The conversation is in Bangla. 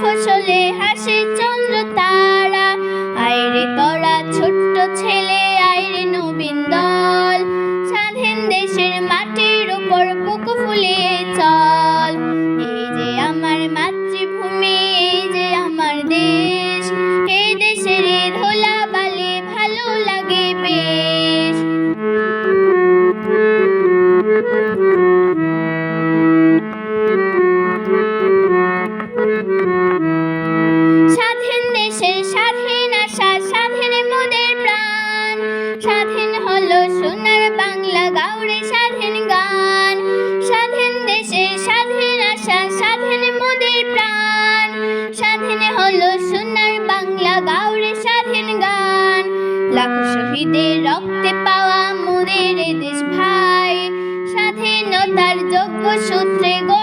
ফসলে হাসে চল। লাখ শহীদের রক্তে পাওয়া মোদের দেশ ভাই। স্বাধীনতার যোগ্য সূত্রে গো